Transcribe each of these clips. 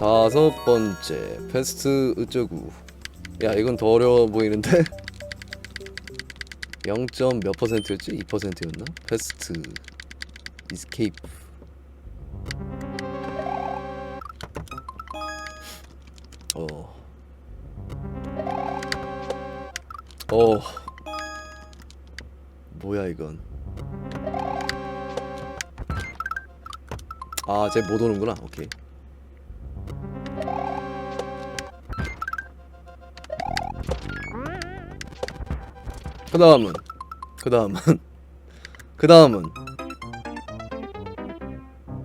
다섯 번째 패스트 으쩌구 야 이건 더 어려워 보이는데 0. 몇 퍼센트였지? 2%였나? 패스트 이스케이프 어. 어. 뭐야 이건? 아, 쟤 못 오는구나. 오케이. 그 다음은 그 다음은 그 다음은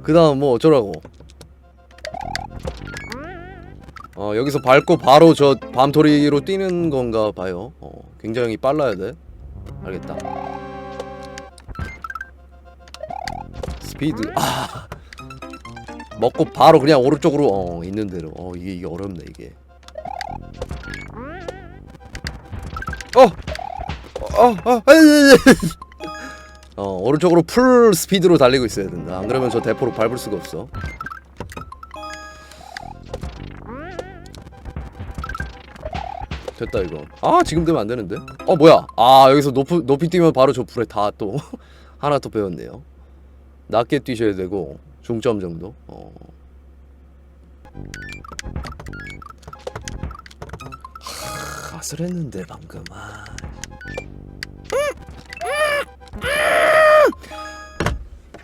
그 다음 뭐 어쩌라고? 어 여기서 밟고 바로 저 밤토리로 뛰는 건가 봐요. 어 굉장히 빨라야 돼. 알겠다. 스피드. 아 먹고 바로 그냥 오른쪽으로 어 있는 대로. 어 이게 이게 어렵네 이게. 어 어, 어, 어, 오른쪽으로 풀 스피드로 달리고 있어야 된다. 안 그러면 저 대포로 밟을 수가 없어. 됐다 이거. 아 지금 되면 안 되는데? 어 뭐야? 아 여기서 높이 높이 뛰면 바로 저 불에 다 또 하나 또 배웠네요. 낮게 뛰셔야 되고 중점 정도. 어. 하, 아슬했는데 방금. 아.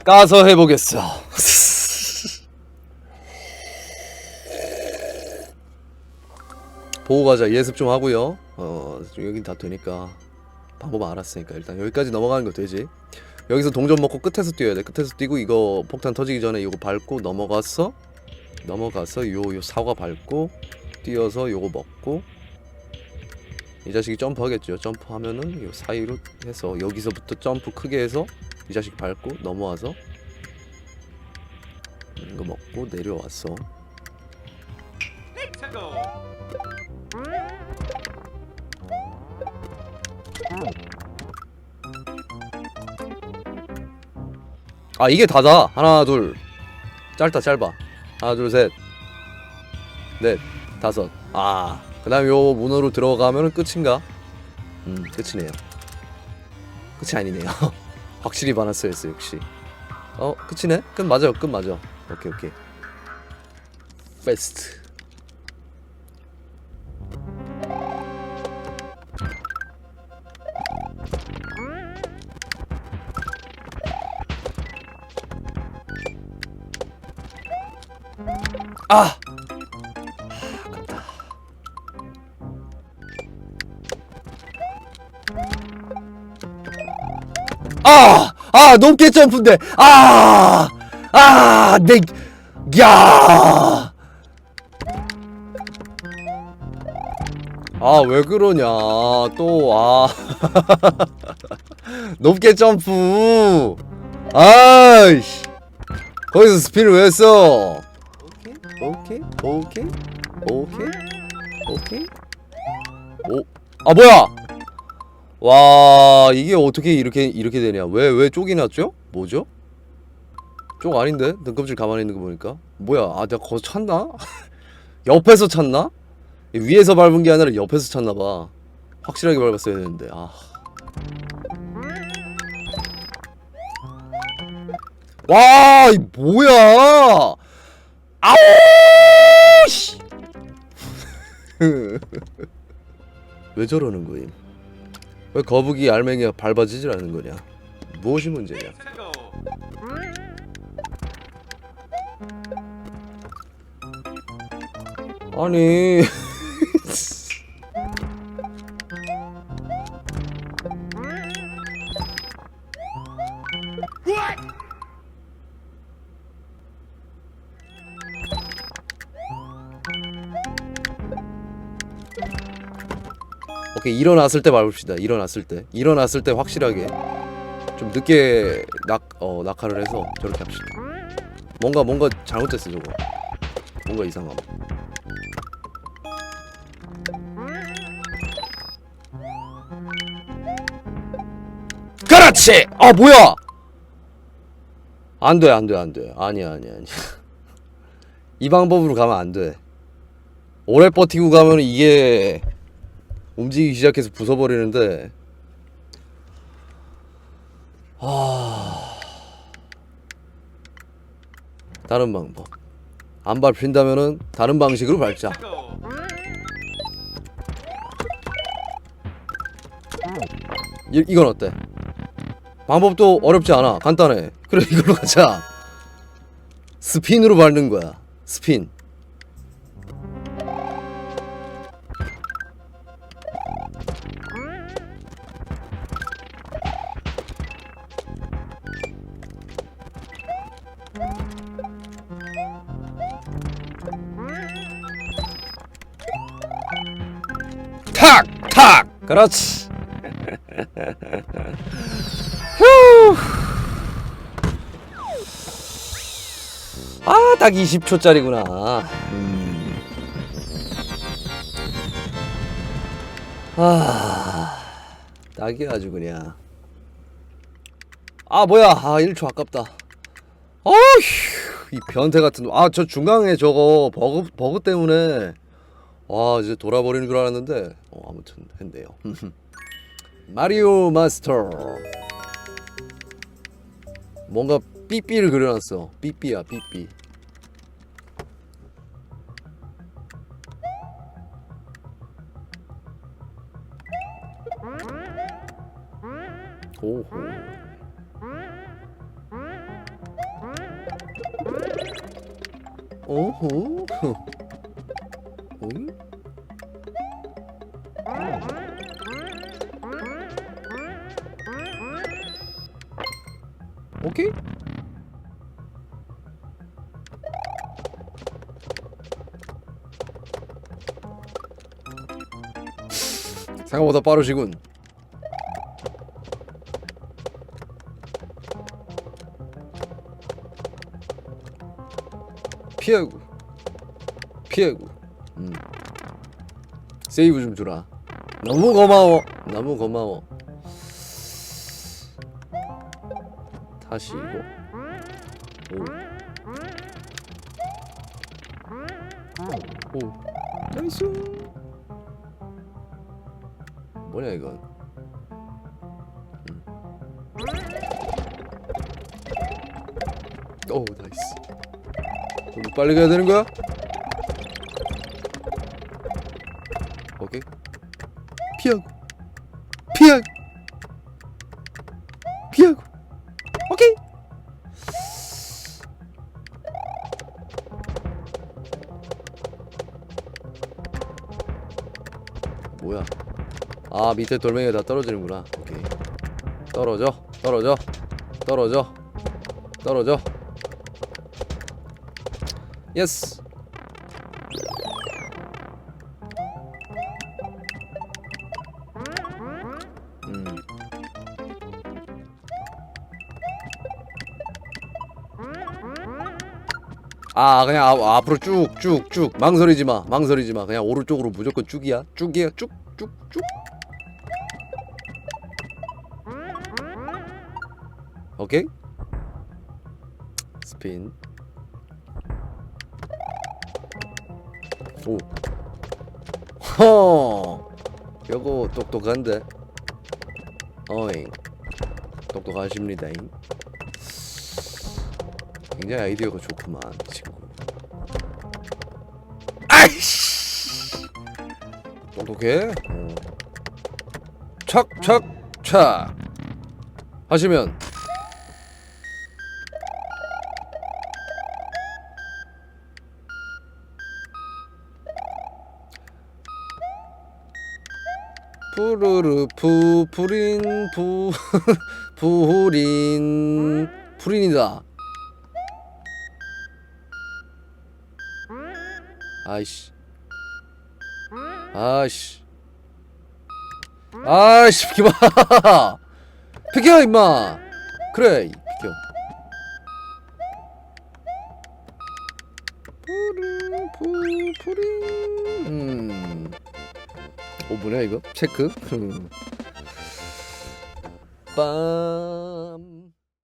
까서 해보겠어. 보고 가자. 예습 좀 하고요. 어, 여긴 다 되니까 방법 알았으니까 일단 여기까지 넘어가는 거 되지. 여기서 동전 먹고 끝에서 뛰어야 돼. 끝에서 뛰고 이거 폭탄 터지기 전에 이거 밟고 넘어가서 넘어가서 요 요 사과 밟고 뛰어서 요거 먹고 이 자식이 점프하겠죠. 점프하면은 요 사이로 해서 여기서부터 점프 크게 해서 이 자식 밟고 넘어와서 이거 먹고 내려왔어. 아 이게 다다. 하나 둘 짧다 짧아. 하나 둘 셋. 넷 다섯. 아 그 다음 요 문으로 들어가면 끝인가? 음 끝이네요. 끝이 아니네요. 확실히 많았어야했어 역시. 어 끝이네? 끝 맞아요 끝 맞아. 오케이 오케이. 베스트. 아! 아! 아, 높게 점프인데. 아! 아, 내 야! 아, 왜 그러냐. 또 아. 높게 점프. 아이씨. 거기서 스피를 왜 했어? 오케이 오케이 오케이 오케이 오 아 뭐야 와 이게 어떻게 이렇게 이렇게 되냐? 왜왜 쪽이 났죠? 뭐죠? 쪽 아닌데? 등껍질 가만히 있는 거 보니까. 뭐야 아 내가 거기서 찼나? 옆에서 찼나? 위에서 밟은 게 아니라 옆에서 찼나 봐. 확실하게 밟았어야 되는데 아. 와, 이 뭐야? 아우 씨. 왜 저러는 거임? 왜 거북이 알맹이가 밟아지질 않는 거냐? 무엇이 문제냐? 아니 일어났을 때 밟읍시다. 일어났을 때. 일어났을 때 확실하게 좀 늦게 낙, 어, 낙하를 해서 저렇게 합시다. 뭔가 뭔가 잘못됐어 저거. 뭔가 이상함. 그렇지! 아 뭐야? 안 돼 안 돼 안 돼. 아니야 아니야 아니야. 이 방법으로 가면 안 돼. 오래 버티고 가면 이게 움직이기 시작해서 부숴버리는데. 아. 다른 방법. 안 밟힌다면은 다른 방식으로 밟자. 이, 이건 어때? 방법도 어렵지 않아. 간단해. 그래 이걸로 가자. 스핀으로 밟는 거야. 스핀. 탁! 탁! 그렇지. 휴. 아, 딱 20초짜리구나. 음. 아, 딱이야 아주 그냥. 아, 뭐야? 아, 1초 아깝다. 어휴, 이 변태 같은. 놈. 아, 저 중앙에 저거 버그 버그 때문에 와, 이제 돌아버리는 줄 알았는데. 어, 아무튼 했네요. 마리오 마스터. 뭔가 삐삐를 그려놨어. 삐삐야, 삐삐. 오호. 오호. 응? 오케이. 생각보다 빠르시군. 피하고 피하고 음. 세이브 좀 주라 너무 고마워 너무 고마워 다시 이거 오. 오. 나이스 뭐냐 이건 음. 오 나이스 좀 빨리 가야 되는 거야? 피하고. 피하고. 피하고. 오케이. 뭐야? 아 밑에 돌멩이가 다 떨어지는구나. 오케이. 떨어져. 떨어져. 떨어져. 떨어져. 예스 아 그냥 아, 앞으로 쭉쭉쭉. 망설이지 마. 망설이지 마. 그냥 오른쪽으로 무조건 쭉이야. 쭉이야. 쭉쭉쭉. 오케이. 스핀. 오. 허. 요거 똑똑한데. 어잉. 똑똑하십니다잉 굉장히 아이디어가 좋구만 이 친구 아이씨! 똑똑해? 어. 착착착 하시면. 푸르르 푸 푸린 푸 푸린. 푸린이다 아이씨. 아이씨. 아이씨 비켜봐 비켜 임마. 그래 비켜. 푸르 푸 푸린 음. 어 뭐냐 이거? 체크? 빠